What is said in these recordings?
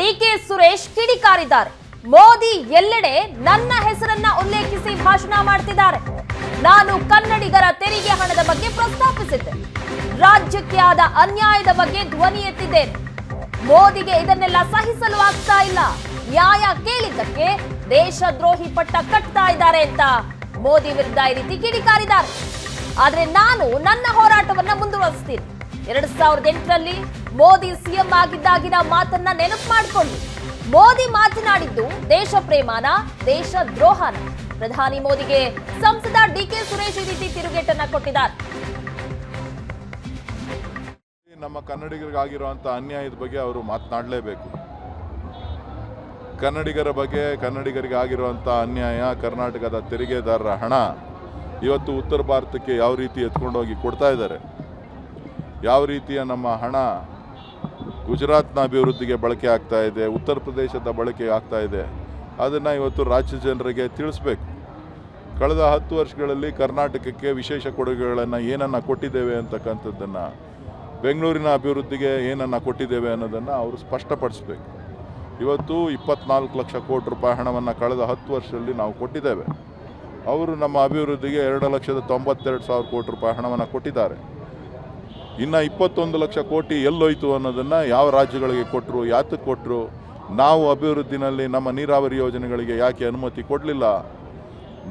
DK Suresh ಕಿಡಿಕಾರಿದ್ದಾರೆ. ಮೋದಿ ಎಲ್ಲೆಡೆ ನನ್ನ ಹೆಸರನ್ನ ಉಲ್ಲೇಖಿಸಿ ಭಾಷಣ ಮಾಡ್ತಿದ್ದಾರೆ. ನಾನು ಕನ್ನಡಿಗರ ತೆರಿಗೆ ಹಣದ ಬಗ್ಗೆ ಪ್ರಸ್ತಾಪಿಸಿದ್ದೆ. ರಾಜ್ಯಕ್ಕೆ ಆದ ಅನ್ಯಾಯದ ಬಗ್ಗೆ ಧ್ವನಿ ಎತ್ತಿದ್ದೇನೆ. ಮೋದಿಗೆ ಇದನ್ನೆಲ್ಲ ಸಹಿಸಲು ಆಗ್ತಾ ಇಲ್ಲ. ನ್ಯಾಯ ಕೇಳಿದ್ದಕ್ಕೆ ದೇಶದ್ರೋಹಿ ಪಟ್ಟ ಕಟ್ತಾ ಇದ್ದಾರೆ ಅಂತ ಮೋದಿ ವಿರುದ್ಧ ಈ ರೀತಿ ಕಿಡಿಕಾರಿದ್ದಾರೆ. ಆದ್ರೆ ನಾನು ನನ್ನ ಹೋರಾಟವನ್ನ ಮುಂದುವರಿಸ್ತೀನಿ. ಎರಡ್ ಸಾವಿರದ ಎಂಟರಲ್ಲಿ ಮೋದಿ ಸಿಎಂ ಆಗಿದ್ದಾಗಿನ ಮಾತನ್ನ ನೆನಪು ಮಾಡಿಕೊಂಡು. ಮೋದಿ ಮಾತನಾಡಿದ್ದು ದೇಶ ಪ್ರೇಮಾನ, ದೇಶ ದ್ರೋಹನ. ಪ್ರಧಾನಿ ಮೋದಿಗೆ ಸಂಸದ ಡಿಕೆ ಸುರೇಶ್ ಈ ರೀತಿ ತಿರುಗೇಟನ್ನ ಕೊಟ್ಟಿದ್ದಾರೆ. ನಮ್ಮ ಕನ್ನಡಿಗರಿಗಾಗಿರುವಂಥ ಅನ್ಯಾಯದ ಬಗ್ಗೆ ಅವರು ಮಾತನಾಡಲೇಬೇಕು. ಕನ್ನಡಿಗರ ಬಗ್ಗೆ ಕನ್ನಡಿಗರಿಗೆ ಆಗಿರುವಂಥ ಅನ್ಯಾಯ ಕರ್ನಾಟಕದ ತೆರಿಗೆದಾರರ ಹಣ ಇವತ್ತು ಉತ್ತರ ಭಾರತಕ್ಕೆ ಯಾವ ರೀತಿ ಎತ್ಕೊಂಡೋಗಿ ಕೊಡ್ತಾ ಇದ್ದಾರೆ? ಯಾವ ರೀತಿಯ ನಮ್ಮ ಹಣ ಗುಜರಾತ್ನ ಅಭಿವೃದ್ಧಿಗೆ ಬಳಕೆ ಆಗ್ತಾ ಇದೆ, ಉತ್ತರ ಪ್ರದೇಶದ ಬಳಕೆ ಆಗ್ತಾ ಇದೆ, ಅದನ್ನು ಇವತ್ತು ರಾಜ್ಯ ಜನರಿಗೆ ತಿಳಿಸ್ಬೇಕು. ಕಳೆದ ಹತ್ತು ವರ್ಷಗಳಲ್ಲಿ ಕರ್ನಾಟಕಕ್ಕೆ ವಿಶೇಷ ಕೊಡುಗೆಗಳನ್ನು ಏನನ್ನು ಕೊಟ್ಟಿದ್ದೇವೆ ಅಂತಕ್ಕಂಥದ್ದನ್ನು, ಬೆಂಗಳೂರಿನ ಅಭಿವೃದ್ಧಿಗೆ ಏನನ್ನು ಕೊಟ್ಟಿದ್ದೇವೆ ಅನ್ನೋದನ್ನು ಅವರು ಸ್ಪಷ್ಟಪಡಿಸ್ಬೇಕು. ಇವತ್ತು ಇಪ್ಪತ್ನಾಲ್ಕು ಲಕ್ಷ ಕೋಟಿ ರೂಪಾಯಿ ಹಣವನ್ನು ಕಳೆದ ಹತ್ತು ವರ್ಷದಲ್ಲಿ ನಾವು ಕೊಟ್ಟಿದ್ದೇವೆ. ಅವರು ನಮ್ಮ ಅಭಿವೃದ್ಧಿಗೆ ಎರಡು ಲಕ್ಷದ ತೊಂಬತ್ತೆರಡು ಸಾವಿರ ಕೋಟಿ ರೂಪಾಯಿ ಹಣವನ್ನು ಕೊಟ್ಟಿದ್ದಾರೆ. ಇನ್ನು ಇಪ್ಪತ್ತೊಂದು ಲಕ್ಷ ಕೋಟಿ ಎಲ್ಲೋಯ್ತು ಅನ್ನೋದನ್ನು ಯಾವ ರಾಜ್ಯಗಳಿಗೆ ಕೊಟ್ಟರು ಯಾತಕ್ಕೆ ಕೊಟ್ಟರು ನಾವು ಅಭಿವೃದ್ಧಿನಲ್ಲಿ ನಮ್ಮ ನೀರಾವರಿ ಯೋಜನೆಗಳಿಗೆ ಯಾಕೆ ಅನುಮತಿ ಕೊಡಲಿಲ್ಲ?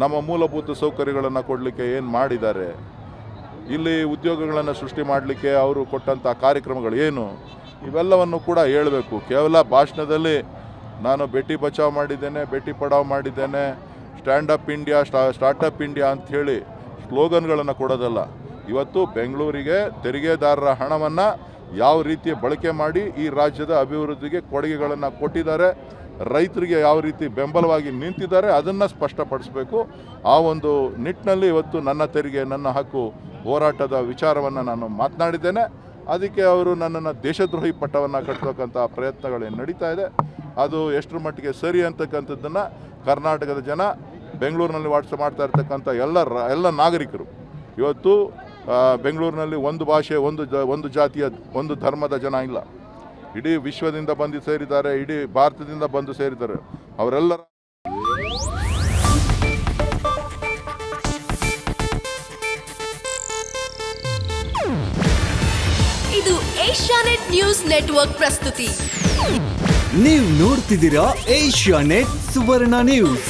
ನಮ್ಮ ಮೂಲಭೂತ ಸೌಕರ್ಯಗಳನ್ನು ಕೊಡಲಿಕ್ಕೆ ಏನು ಮಾಡಿದ್ದಾರೆ? ಇಲ್ಲಿ ಉದ್ಯೋಗಗಳನ್ನು ಸೃಷ್ಟಿ ಮಾಡಲಿಕ್ಕೆ ಅವರು ಕೊಟ್ಟಂಥ ಕಾರ್ಯಕ್ರಮಗಳು ಏನು? ಇವೆಲ್ಲವನ್ನು ಕೂಡ ಹೇಳಬೇಕು. ಕೇವಲ ಭಾಷಣದಲ್ಲಿ ನಾನು ಭೇಟಿ ಬಚಾವ್ ಮಾಡಿದ್ದೇನೆ ಭೇಟಿ ಪಡಾವ್ ಮಾಡಿದ್ದೇನೆ, ಸ್ಟ್ಯಾಂಡ್ ಅಪ್ ಇಂಡಿಯಾ, ಸ್ಟಾ ಸ್ಟಾರ್ಟಪ್ ಇಂಡಿಯಾ ಅಂಥೇಳಿ ಸ್ಲೋಗನ್ಗಳನ್ನು ಕೊಡೋದಲ್ಲ. ಇವತ್ತು ಬೆಂಗಳೂರಿಗೆ ತೆರಿಗೆದಾರರ ಹಣವನ್ನು ಯಾವ ರೀತಿ ಬಳಕೆ ಮಾಡಿ ಈ ರಾಜ್ಯದ ಅಭಿವೃದ್ಧಿಗೆ ಕೊಡುಗೆಗಳನ್ನು ಕೊಟ್ಟಿದ್ದಾರೆ, ರೈತರಿಗೆ ಯಾವ ರೀತಿ ಬೆಂಬಲವಾಗಿ ನಿಂತಿದ್ದಾರೆ ಅದನ್ನು ಸ್ಪಷ್ಟಪಡಿಸಬೇಕು. ಆ ಒಂದು ನಿಟ್ಟಿನಲ್ಲಿ ಇವತ್ತು ನನ್ನ ತೆರಿಗೆ, ನನ್ನ ಹಕ್ಕು ಹೋರಾಟದ ವಿಚಾರವನ್ನು ನಾನು ಮಾತನಾಡಿದ್ದೇನೆ. ಅದಕ್ಕೆ ಅವರು ನನ್ನನ್ನು ದೇಶದ್ರೋಹಿ ಪಟ್ಟವನ್ನು ಕಟ್ಟತಕ್ಕಂಥ ಪ್ರಯತ್ನಗಳೇನು ನಡೀತಾ ಇದೆ. ಅದು ಎಷ್ಟರ ಮಟ್ಟಿಗೆ ಸರಿ ಅಂತಕ್ಕಂಥದ್ದನ್ನು ಕರ್ನಾಟಕದ ಜನ ಬೆಂಗಳೂರಿನಲ್ಲಿ ವಾಟ್ಸಪ್ ಮಾಡ್ತಾ ಇರ್ತಕ್ಕಂಥ ಎಲ್ಲ ಎಲ್ಲ ನಾಗರಿಕರು ಇವತ್ತು ಬೆಂಗಳೂರಿನಲ್ಲಿ ಒಂದು ಭಾಷೆ ಒಂದು ಜ ಒಂದು ಜಾತಿಯ ಒಂದು ಧರ್ಮದ ಜನ ಇಲ್ಲ. ಇಡೀ ವಿಶ್ವದಿಂದ ಬಂದು ಸೇರಿದ್ದಾರೆ ಇಡೀ ಭಾರತದಿಂದ ಬಂದು ಸೇರಿದ್ದಾರೆ. ಅವರೆಲ್ಲರ ಇದು ಏಷ್ಯಾನೆಟ್ ನ್ಯೂಸ್ ನೆಟ್ವರ್ಕ್ ಪ್ರಸ್ತುತಿ. ನೀವು ನೋಡ್ತಿದ್ದೀರಾ ಏಷ್ಯಾ ನೆಟ್ ಸುವರ್ಣ ನ್ಯೂಸ್.